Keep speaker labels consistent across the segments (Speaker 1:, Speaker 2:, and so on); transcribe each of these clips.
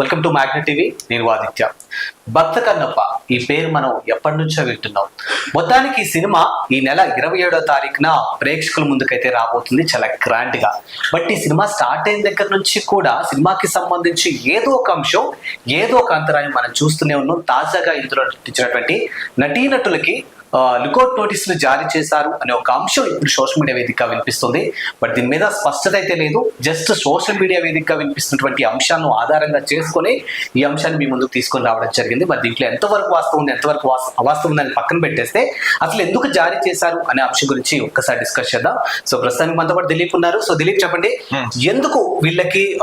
Speaker 1: Welcome to magnet TV నేను ఆదిత్య. భక్త కన్నప్ప ఈ పేరు మనం ఎప్పటి నుంచో వింటున్నాం. మొత్తానికి ఈ సినిమా ఈ నెల ఇరవై ఏడో తారీఖున ప్రేక్షకుల ముందుకైతే రాబోతుంది చాలా గ్రాండ్గా. బట్ ఈ సినిమా స్టార్ట్ అయిన దగ్గర నుంచి కూడా సినిమాకి సంబంధించి ఏదో ఒక అంశం ఏదో ఒక అంతరాయం మనం చూస్తూనే ఉన్నాం. తాజాగా ఇందులో నటించినటువంటి నటీనటులకి లుకౌట్ నోటీసులు జారీ చేశారు అనే ఒక అంశం ఇప్పుడు సోషల్ మీడియా వేదికగా వినిపిస్తుంది. బట్ దీని మీద స్పష్టత అయితే లేదు. జస్ట్ సోషల్ మీడియా వేదికగా వినిపిస్తున్నటువంటి అంశాలను ఆధారంగా చేసుకొని ఈ అంశాన్ని మీ ముందుకు తీసుకొని రావడం జరిగింది. మరి దీంట్లో ఎంతవరకు వాస్తవం ఉంది ఎంతవరకు వాస్- అవాస్తవం ఉందని పక్కన పెట్టేస్తే అసలు ఎందుకు జారీ చేశారు అనే అంశం గురించి ఒక్కసారి డిస్కస్ చేద్దాం. సో ప్రస్తుతానికి మనతో పాటు దిలీప్ ఉన్నారు. సో దిలీప్ చెప్పండి. ఎందుకు వీళ్ళకి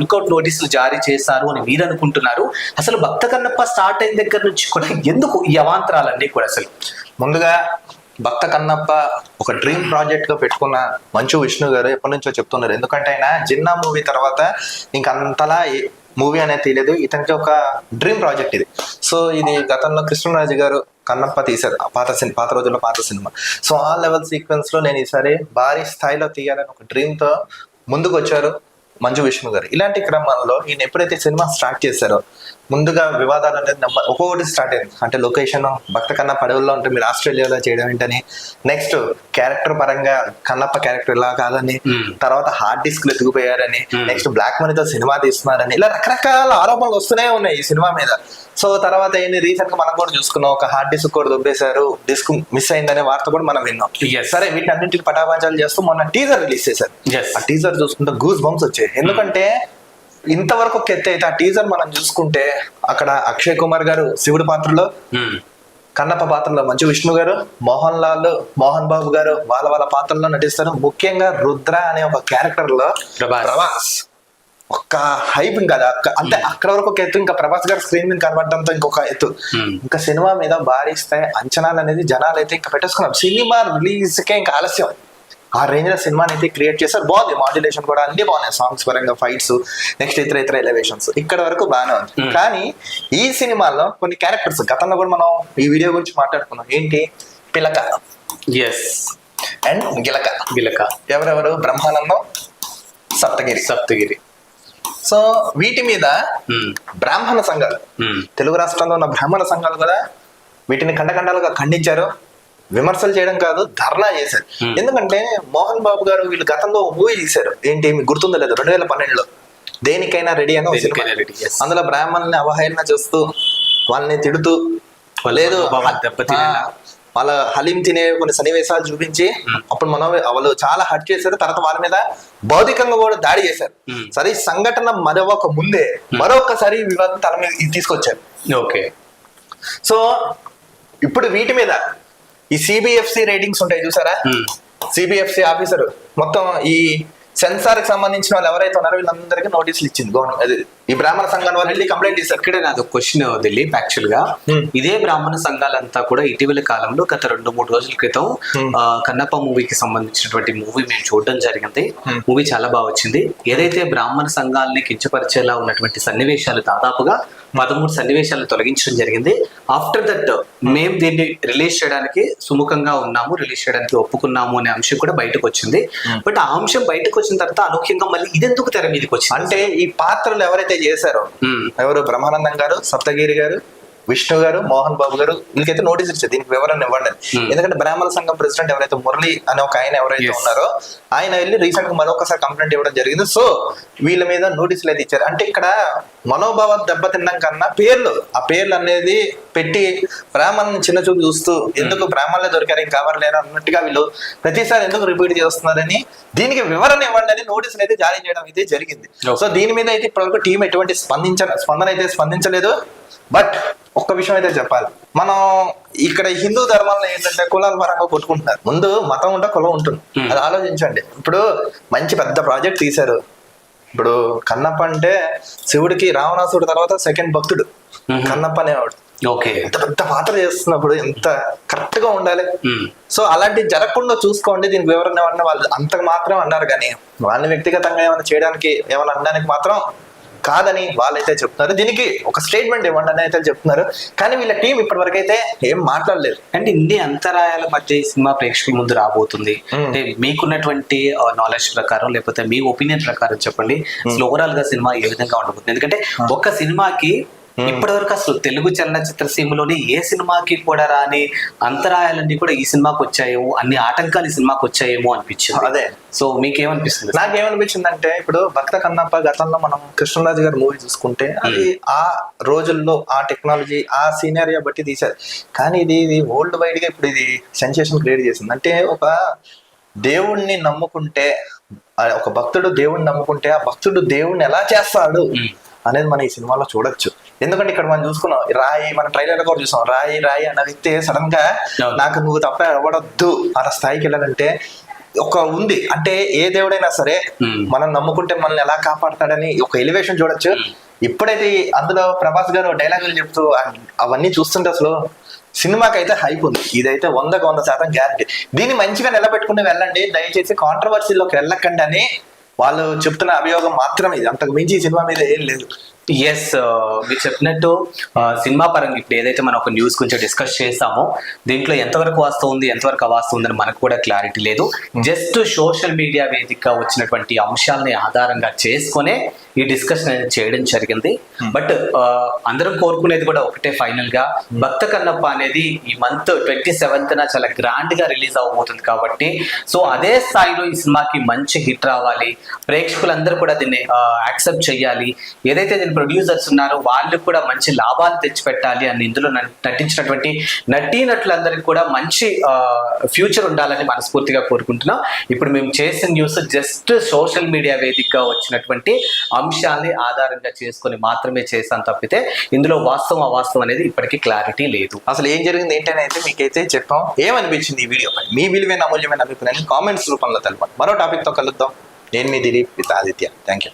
Speaker 1: లుకౌట్ నోటీసులు జారీ చేశారు అని మీరు అనుకుంటున్నారు? అసలు భక్త కన్నప్ప స్టార్ట్ అయిన దగ్గర నుంచి కూడా ఎందుకు ఈ అవాంతరాలన్నీ కూడా అసలు
Speaker 2: ముందుగా భక్త కన్నప్ప ఒక డ్రీమ్ ప్రాజెక్ట్గా పెట్టుకున్న మంచు విష్ణు గారు ఎప్పటి నుంచో చెప్తున్నారు. ఎందుకంటే ఆయన జిన్నా మూవీ తర్వాత ఇంక అంతలా మూవీ అనేది తెలియదు ఇతనికి ఒక డ్రీమ్ ప్రాజెక్ట్ ఇది. సో ఇది గతంలో కృష్ణరాజు గారు కన్నప్ప తీశారు. ఆ పాత సినిమా పాత రోజుల్లో పాత సినిమా. సో ఆ లెవెల్ సీక్వెన్స్లో నేను ఈసారి భారీ స్థాయిలో తీయాలని ఒక డ్రీమ్తో ముందుకు వచ్చారు మంచు విష్ణు గారు. ఇలాంటి క్రమంలో ఈయన ఎప్పుడైతే సినిమా స్టార్ట్ చేశారో ముందుగా వివాదాలు అనేది నమ్మ- ఒక్కొక్కటి స్టార్ట్ అయింది. అంటే లొకేషన్ భక్త కన్నా పడవల్లో ఉంటే మీరు ఆస్ట్రేలియాలో చేయడం ఏంటని. నెక్స్ట్ క్యారెక్టర్ పరంగా కన్నప్ప క్యారెక్టర్ ఇలా కాదని.
Speaker 1: Hmm.
Speaker 2: తర్వాత హార్డ్ డిస్క్ ఎత్తుకుపోయారని.
Speaker 1: Hmm.
Speaker 2: నెక్స్ట్ బ్లాక్ మనీతో సినిమా తీస్తున్నారని. ఇలా రకరకాల ఆరోపణలు వస్తూనే ఉన్నాయి ఈ సినిమా మీద. సో తర్వాత ఏంటి రీసెంట్గా మనం కూడా చూసుకున్నాం. ఒక హార్డ్ డిస్క్ కూడా దొబ్బేశారు. డిస్క్ మిస్ అయిందనే వార్త కూడా మనం విన్నాం. సరే వీటి అన్నింటికి పటాపాంచాలు చేస్తూ మొన్న టీజర్ రిలీజ్ చేశారు. ఆ టీజర్ చూసుకుంటే గూస్ బంప్స్ వచ్చాయి. ఎందుకంటే ఇంతవరకు ఒక ఎత్తు అయితే ఆ టీజర్ మనం చూసుకుంటే అక్కడ అక్షయ్ కుమార్ గారు శివుడి పాత్రలో. కన్నప్ప పాత్రలో మంచు విష్ణు గారు మోహన్ లాల్ మోహన్ బాబు గారు వాళ్ళ వాళ్ళ పాత్రల్లో నటిస్తారు ముఖ్యంగా రుద్ర అనే ఒక క్యారెక్టర్లో
Speaker 1: ప్రభాస్.
Speaker 2: ఒక్క హైప్ ఇంకా అంటే అక్కడ వరకు ఒక ఎత్తు ఇంకా ప్రభాస్ గారు స్క్రీన్ మీద కనబడడంతో ఇంకొక ఎత్తు. ఇంకా సినిమా మీద భారీ స్థాయి అంచనాలు అనేది జనాలు అయితే ఇంకా పెట్టేసుకున్నారు సినిమా రిలీజ్ కే ఇంకా ఆలస్యం ఆ రేంజ్లో సినిమాని అయితే క్రియేట్ చేశారు బాగుంది. మాడ్యులేషన్ కూడా అన్ని బాగున్నాయి. సాంగ్స్ పరంగా ఫైట్స్ నెక్స్ట్ ఇతర ఇతర ఎలివేషన్స్ ఇక్కడ వరకు బాగానే ఉంది.
Speaker 1: Hmm.
Speaker 2: కానీ ఈ సినిమాలో కొన్ని క్యారెక్టర్స్ గతంలో కూడా మనం ఈ వీడియో గురించి మాట్లాడుకున్నాం. ఏంటి? పిలక.
Speaker 1: ఎస్
Speaker 2: అండ్ గిలక.
Speaker 1: గిలక.
Speaker 2: ఎవరెవరు? బ్రహ్మానందం సప్తగిరి.
Speaker 1: సప్తగిరి.
Speaker 2: సో వీటి మీద
Speaker 1: Hmm.
Speaker 2: బ్రాహ్మణ సంఘాలు.
Speaker 1: Hmm.
Speaker 2: తెలుగు రాష్ట్రాల్లో ఉన్న బ్రాహ్మణ సంఘాలు కూడా వీటిని ఖండఖండాలుగా ఖండించారు. విమర్శలు చేయడం కాదు ధర్నా చేశారు.
Speaker 1: Hmm.
Speaker 2: ఎందుకంటే మోహన్ బాబు గారు వీళ్ళు గతంలో మూవీ తీశారు. ఏంటి మీకు గుర్తుందో లేదు రెండు వేల పన్నెండులో. దేనికైనా రెడీ అని. అందులో బ్రాహ్మణుల్ని అవహేళన చేస్తూ వాళ్ళని తిడుతూ లేదు వాళ్ళ హలీం తినే కొన్ని సన్నివేశాలు చూపించి అప్పుడు మనం వాళ్ళు చాలా హర్ట్ చేశారు. తర్వాత వాళ్ళ మీద భౌతికంగా కూడా దాడి చేశారు.
Speaker 1: Hmm.
Speaker 2: సరే ఈ సంఘటన మరొక ముందే మరొకసారి వివాదం తల మీద తీసుకొచ్చారు.
Speaker 1: ఓకే
Speaker 2: సో ఇప్పుడు వీటి మీద ఈ సిబిఎఫ్సి రేటింగ్స్ ఉంటాయి చూసారా. సిబిఎఫ్సి ఆఫీసర్ మొత్తం ఈ సెన్సార్కి సంబంధించిన వాళ్ళు ఎవరైతే ఉన్నారో వీళ్ళందరికీ నోటీసులు ఇచ్చింది. గవర్నమెంట్ ఈ బ్రాహ్మణ సంఘం వాళ్ళు కంప్లైంట్ చేశారు.
Speaker 1: ఇక్కడ నాది క్వశ్చన్ దిలీప్
Speaker 2: యాక్చువల్గా.
Speaker 1: ఇదే బ్రాహ్మణ సంఘాలంతా కూడా ఇటీవల కాలంలో గత రెండు మూడు రోజుల క్రితం కన్నప్ప మూవీకి సంబంధించినటువంటి మూవీ మేము చూడడం జరిగింది. మూవీ చాలా బాగా వచ్చింది. ఏదైతే బ్రాహ్మణ సంఘాలని కించపరిచేలా ఉన్నటువంటి సన్నివేశాలు దాదాపుగా పదమూడు సన్నివేశాలను తొలగించడం జరిగింది. ఆఫ్టర్ దట్ మేము దీన్ని రిలీజ్ చేయడానికి సుముఖంగా ఉన్నాము రిలీజ్ చేయడానికి ఒప్పుకున్నాము అనే అంశం కూడా బయటకు వచ్చింది. బట్ ఆ అంశం బయటకు వచ్చిన తర్వాత అనూహ్యంగా మళ్ళీ ఇదెందుకు తెర మీదకి వచ్చింది?
Speaker 2: అంటే ఈ పాత్రలు ఎవరైతే చేశారో
Speaker 1: Hmm.
Speaker 2: ఎవరు బ్రహ్మానందం గారు సప్తగిరి గారు విష్ణు గారు మోహన్ బాబు గారు వీళ్ళకైతే నోటీస్ ఇచ్చారు దీనికి వివరణ ఇవ్వండి.
Speaker 1: Hmm.
Speaker 2: ఎందుకంటే బ్రాహ్మణ సంఘం ప్రెసిడెంట్ ఎవరైతే మురళి అనే ఒక ఆయన ఎవరైతే. ఉన్నారో ఆయన వెళ్ళి రీసెంట్గా మరొకసారి కంప్లైంట్ ఇవ్వడం జరిగింది సో వీళ్ళ మీద నోటీసులు అయితే ఇచ్చారు అంటే ఇక్కడ మనోభావ దెబ్బతినడం కన్నా పేర్లు ఆ పేర్లు అనేది పెట్టి బ్రాహ్మణ్ చిన్న చూపు చూస్తూ ఎందుకు బ్రాహ్మణులే దొరికారు ఇంకా లేరు అన్నట్టుగా వీళ్ళు ప్రతిసారి ఎందుకు రిపీట్ చేస్తున్నారని దీనికి వివరణ ఇవ్వండి అని నోటీసులు అయితే జారీ చేయడం అయితే జరిగింది. సో దీని మీద అయితే ఇప్పటివరకు టీం ఎటువంటి స్పందించ స్పందన అయితే స్పందించలేదు బట్ ఒక్క విషయం అయితే చెప్పాలి. మనం ఇక్కడ హిందూ ధర్మాల్లో ఏంటంటే కులాల పరంగా కొట్టుకుంటున్నారు. ముందు మతం ఉంటే కులం ఉంటుంది.
Speaker 1: Hmm.
Speaker 2: అది ఆలోచించండి. ఇప్పుడు మంచి పెద్ద ప్రాజెక్ట్ తీశారు. ఇప్పుడు కన్నప్ప అంటే శివుడికి రావణాసుడు తర్వాత సెకండ్ భక్తుడు.
Speaker 1: Mhm.
Speaker 2: కన్నప్ప అనేవాడు.
Speaker 1: ఓకే.
Speaker 2: ఎంత పెద్ద పాత్ర చేస్తున్నప్పుడు ఎంత కరెక్ట్గా ఉండాలి.
Speaker 1: Hmm.
Speaker 2: సో అలాంటివి జరగకుండా చూసుకోండి. దీనికి వివరణ వాళ్ళు అంతకు మాత్రం అన్నారు. కానీ వాళ్ళని వ్యక్తిగతంగా ఏమైనా చేయడానికి ఏమైనా అనడానికి మాత్రం కాదని వాళ్ళైతే చెప్తున్నారు. దీనికి ఒక స్టేట్మెంట్ ఇవ్వండి అని అయితే చెప్తున్నారు. కానీ వీళ్ళ టీం ఇప్పటివరకు అయితే ఏం మాట్లాడలేదు.
Speaker 1: అండ్ ఇన్ని అంతరాయాల మధ్య ఈ సినిమా ప్రేక్షకుల ముందు రాబోతుంది. అంటే మీకున్నటువంటి నాలెడ్జ్ ప్రకారం లేకపోతే మీ ఒపీనియన్ ప్రకారం చెప్పండి. అసలు ఓవరాల్గా సినిమా ఏ విధంగా ఉండబోతుంది? ఎందుకంటే ఒక సినిమాకి ఇప్పటివరకు అసలు తెలుగు చలనచిత్ర సీమలోని ఏ సినిమాకి కూడా రాని అంతరాయాలన్నీ కూడా ఈ సినిమాకి వచ్చాయేమో అన్ని ఆటంకాలు ఈ సినిమాకి వచ్చాయేమో అనిపించింది.
Speaker 2: అదే.
Speaker 1: సో మీకేమనిపిస్తుంది?
Speaker 2: నాకేమనిపించింది అంటే ఇప్పుడు భక్త కన్నప్ప గతంలో మనం కృష్ణరాజు గారి మూవీ చూసుకుంటే అది ఆ రోజుల్లో ఆ టెక్నాలజీ ఆ సీనియరియా బట్టి తీశారు. కానీ ఇది ఇది వరల్డ్ వైడ్గా ఇప్పుడు ఇది సెన్సేషన్ క్రియేట్ చేసింది. అంటే ఒక దేవుణ్ణి నమ్ముకుంటే ఒక భక్తుడు దేవుణ్ణి నమ్ముకుంటే ఆ భక్తుడు దేవుణ్ణి ఎలా చేస్తాడు. అనేది మనం ఈ సినిమాలో చూడొచ్చు. ఎందుకంటే ఇక్కడ మనం చూసుకున్నాం రాయి మన ట్రైలర్ కూడా చూసాం రాయి రాయి అన్న వ్యక్తి
Speaker 1: సడన్గా.
Speaker 2: నాకు నువ్వు తప్ప ఎవడొద్దు అన్న స్థాయికి వెళ్ళాలంటే ఒక ఉంది. అంటే ఏ దేవుడైనా సరే. మనం నమ్ముకుంటే మనల్ని ఎలా కాపాడతాడని ఒక ఎలివేషన్ చూడొచ్చు. ఇప్పుడైతే అందులో ప్రభాస్ గారు డైలాగులు చెప్తూ ఆ- అవన్నీ చూస్తుంటే అసలు సినిమాకి అయితే హైప్ ఉంది. ఇదైతే వందకు వంద శాతం గ్యారంటీ దీన్ని మంచిగా నిలబెట్టుకుని వెళ్ళండి. దయచేసి కాంట్రవర్సీలోకి వెళ్ళకండి అని వాళ్ళు చెప్తున్న అభియోగం మాత్రమే. ఇది అంతకు మించి ఈ సినిమా మీద ఏం లేదు.
Speaker 1: ఎస్ uh, మీరు చెప్పినట్టు సినిమా పరంగా ఇప్పుడు ఏదైతే మనం ఒక న్యూస్ గురించి డిస్కస్ చేస్తామో దీంట్లో ఎంతవరకు వాస్తవం ఉంది ఎంతవరకు అవాస్తవం ఉందని మనకు కూడా క్లారిటీ లేదు. జస్ట్ సోషల్ మీడియా వేదికగా వచ్చినటువంటి అంశాలని ఆధారంగా చేసుకునే ఈ డిస్కషన్ అనేది చేయడం జరిగింది. బట్ అందరం కోరుకునేది కూడా ఒకటే ఫైనల్గా భక్త కన్నప్ప అనేది ఈ మంత్ ట్వంటీ సెవెంత్ చాలా గ్రాండ్గా రిలీజ్ అవబోతుంది కాబట్టి సో అదే స్థాయిలో ఈ సినిమాకి మంచి హిట్ రావాలి. ప్రేక్షకులందరూ కూడా దీన్ని యాక్సెప్ట్ చేయాలి. ఏదైతే దీని ప్రొడ్యూసర్స్ ఉన్నారో వాళ్ళు కూడా మంచి లాభాలు తెచ్చిపెట్టాలి అని ఇందులో నటి- నటించినటువంటి నటీనటులందరికీ కూడా మంచి ఫ్యూచర్ ఉండాలని మనస్ఫూర్తిగా కోరుకుంటున్నాం. ఇప్పుడు మేము చేసిన న్యూస్ జస్ట్ సోషల్ మీడియా వేదికగా వచ్చినటువంటి అంశాల్ని ఆధారంగా చేసుకొని మాత్రమే చేశాను తప్పితే ఇందులో వాస్తవం అవాస్తవం అనేది ఇప్పటికీ క్లారిటీ లేదు.
Speaker 2: అసలు ఏం జరిగింది ఏంటని అయితే మీకైతే చెప్పాం. ఏమనిపించింది ఈ వీడియో పై మీ విలువైన అమూల్యమైన అభిప్రాయాన్ని కామెంట్స్ రూపంలో తెలపండి. మరో టాపిక్తో కలుద్దాం. నేను మీ Dileep with Aditya. Thank you.